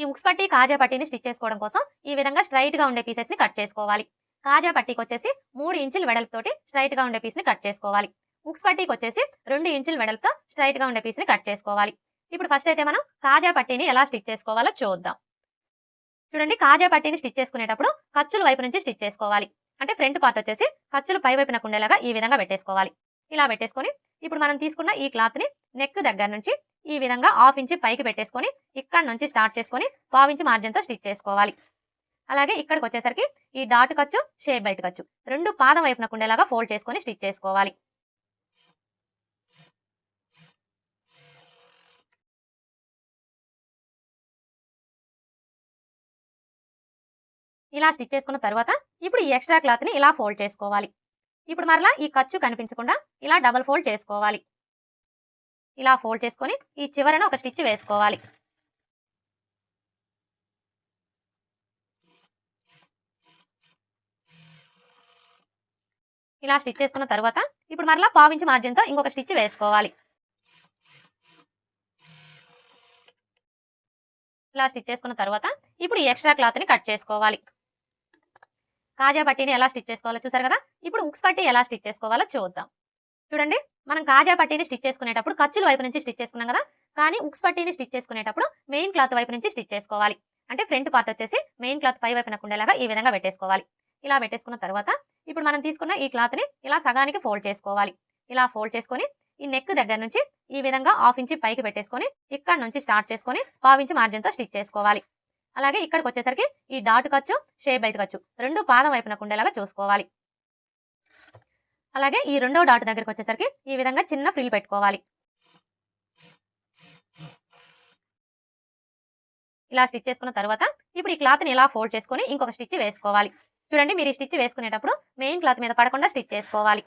ఈ ఉక్స్ పట్టి కాజా పట్టీని స్టిచ్ చేసుకోవడం కోసం ఈ విధంగా స్ట్రైట్గా ఉండే పీసెస్ని కట్ చేసుకోవాలి. కాజా పట్టీకి వచ్చేసి మూడు ఇంచుల వెడల్పుతోటి స్ట్రైట్గా ఉండే పీస్ని కట్ చేసుకోవాలి. ఉక్స్ పట్టీకి వచ్చేసి రెండు ఇంచుల వెడల్పుతో స్ట్రైట్గా ఉండే పీస్ని కట్ చేసుకోవాలి. ఇప్పుడు ఫస్ట్ అయితే మనం కాజా పట్టీని ఎలా స్టిచ్ చేసుకోవాలో చూద్దాం. చూడండి కాజా పట్టీని స్టిచ్ చేసుకునేటప్పుడు ఖర్చుల వైపు నుంచి స్టిచ్ చేసుకోవాలి. అంటే ఫ్రంట్ పార్ట్ వచ్చేసి ఖర్చులు పై వైపున ఉండేలాగా ఈ విధంగా పెట్టేసుకోవాలి. ఇలా పెట్టేసుకొని ఇప్పుడు మనం తీసుకున్న ఈ క్లాత్ని నెక్ దగ్గర నుంచి ఈ విధంగా హాఫ్ ఇంచ్ పైకి పెట్టేసుకొని ఇక్కడ నుంచి స్టార్ట్ చేసుకొని పావించి మార్జిన్తో స్టిచ్ చేసుకోవాలి. అలాగే ఇక్కడికి వచ్చేసరికి ఈ డాట్ ఖర్చు షేప్ బయట ఖర్చు రెండు పాదం వైపునకు ఉండేలాగా ఫోల్డ్ చేసుకొని స్టిచ్ చేసుకోవాలి. ఇలా స్టిచ్ చేసుకున్న తర్వాత ఇప్పుడు ఈ ఎక్స్ట్రా క్లాత్ని ఇలా ఫోల్డ్ చేసుకోవాలి. ఇప్పుడు మరలా ఈ ఖర్చు కనిపించకుండా ఇలా డబల్ ఫోల్డ్ చేసుకోవాలి. ఇలా ఫోల్డ్ చేసుకొని ఈ చివరన ఒక స్టిచ్ వేసుకోవాలి. ఇలా స్టిచ్ చేసుకున్న తర్వాత ఇప్పుడు మరలా పావించి మార్జిన్తో ఇంకొక స్టిచ్ వేసుకోవాలి. ఇలా స్టిచ్ చేసుకున్న తర్వాత ఇప్పుడు ఈ ఎక్స్ట్రా క్లాత్ని కట్ చేసుకోవాలి. కాజా పట్టీని ఎలా స్టిచ్ చేసుకోవాలో చూసారు కదా? ఇప్పుడు ఉక్స్ పట్టీ ఎలా స్టిచ్ చేసుకోవాలో చూద్దాం. చూడండి మనం కాజా పట్టీని స్టిచ్ చేసుకునేటప్పుడు ఖర్చుల వైపు నుంచి స్టిచ్ చేసుకున్నాం కదా? కానీ ఉక్స్ పట్టీని స్టిచ్ చేసుకునేటప్పుడు మెయిన్ క్లాత్ వైపు నుంచి స్టిచ్ చేసుకోవాలి. అంటే ఫ్రంట్ పార్ట్ వచ్చేసి మెయిన్ క్లాత్ పై వైపున ఉండేలాగా ఈ విధంగా పెట్టేసుకోవాలి. ఇలా పెట్టేసుకున్న తర్వాత ఇప్పుడు మనం తీసుకున్న ఈ క్లాత్ని ఇలా సగానికి ఫోల్డ్ చేసుకోవాలి. ఇలా ఫోల్డ్ చేసుకొని ఈ నెక్ దగ్గర నుంచి ఈ విధంగా హాఫ్ ఇంచి పైకి పెట్టేసుకొని ఇక్కడ నుంచి స్టార్ట్ చేసుకొని పావించి మార్జిన్తో స్టిచ్ చేసుకోవాలి. అలాగే ఇక్కడికి వచ్చేసరికి ఈ డాట్ ఖర్చు షేప్ బెల్ట్ ఖర్చు రెండు పాదం వైపునకు ఉండేలాగా చూసుకోవాలి. అలాగే ఈ రెండో డాట్ దగ్గరికి వచ్చేసరికి ఈ విధంగా చిన్న ఫ్రిల్ పెట్టుకోవాలి. ఇలా స్టిచ్ చేసుకున్న తర్వాత ఇప్పుడు ఈ క్లాత్ని ఇలా ఫోల్డ్ చేసుకొని ఇంకొక స్టిచ్ వేసుకోవాలి. చూడండి మీరు ఈ స్టిచ్ వేసుకునేటప్పుడు మెయిన్ క్లాత్ మీద పడకుండా స్టిచ్ చేసుకోవాలి.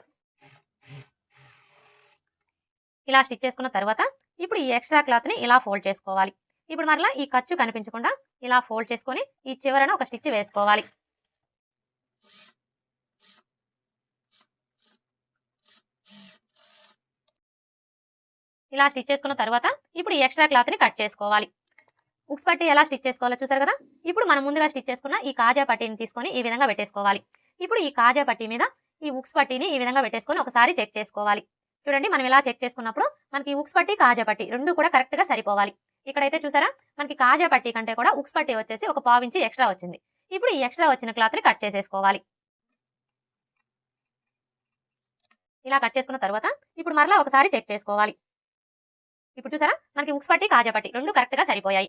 ఇలా స్టిచ్ చేసుకున్న తర్వాత ఇప్పుడు ఈ ఎక్స్ట్రా క్లాత్ని ఇలా ఫోల్డ్ చేసుకోవాలి. ఇప్పుడు మరలా ఈ ఖర్చు కనిపించకుండా ఇలా ఫోల్డ్ చేసుకొని ఈ చివరన ఒక స్టిచ్ వేసుకోవాలి. ఇలా స్టిచ్ చేసుకున్న తర్వాత ఇప్పుడు ఈ ఎక్స్ట్రా క్లాత్ని కట్ చేసుకోవాలి. ఉక్స్ పట్టి ఎలా స్టిచ్ చేసుకోవాలో చూసారు కదా? ఇప్పుడు మనం ముందుగా స్టిచ్ చేసుకున్న ఈ కాజా పట్టీని తీసుకొని ఈ విధంగా పెట్టేసుకోవాలి. ఇప్పుడు ఈ కాజా పట్టీ మీద ఈ ఉక్స్ పట్టీని ఈ విధంగా పెట్టేసుకొని ఒకసారి చెక్ చేసుకోవాలి. చూడండి మనం ఇలా చెక్ చేసుకున్నప్పుడు మనకి ఉక్స్ పట్టి కాజా పట్టి రెండు కూడా కరెక్ట్గా సరిపోవాలి. ఇక్కడైతే చూసారా? మనకి కాజా పట్టీ కంటే కూడా ఉక్స్ పట్టీ వచ్చేసి ఒక పావించి ఎక్స్ట్రా వచ్చింది. ఇప్పుడు ఈ ఎక్స్ట్రా వచ్చిన క్లాత్ని కట్ చేసేసుకోవాలి. ఇలా కట్ చేసుకున్న తర్వాత ఇప్పుడు మరలా ఒకసారి చెక్ చేసుకోవాలి. ఇప్పుడు చూసారా? మనకి ఉక్స్ పట్టి కాజా పట్టి రెండు కరెక్ట్గా సరిపోయాయి.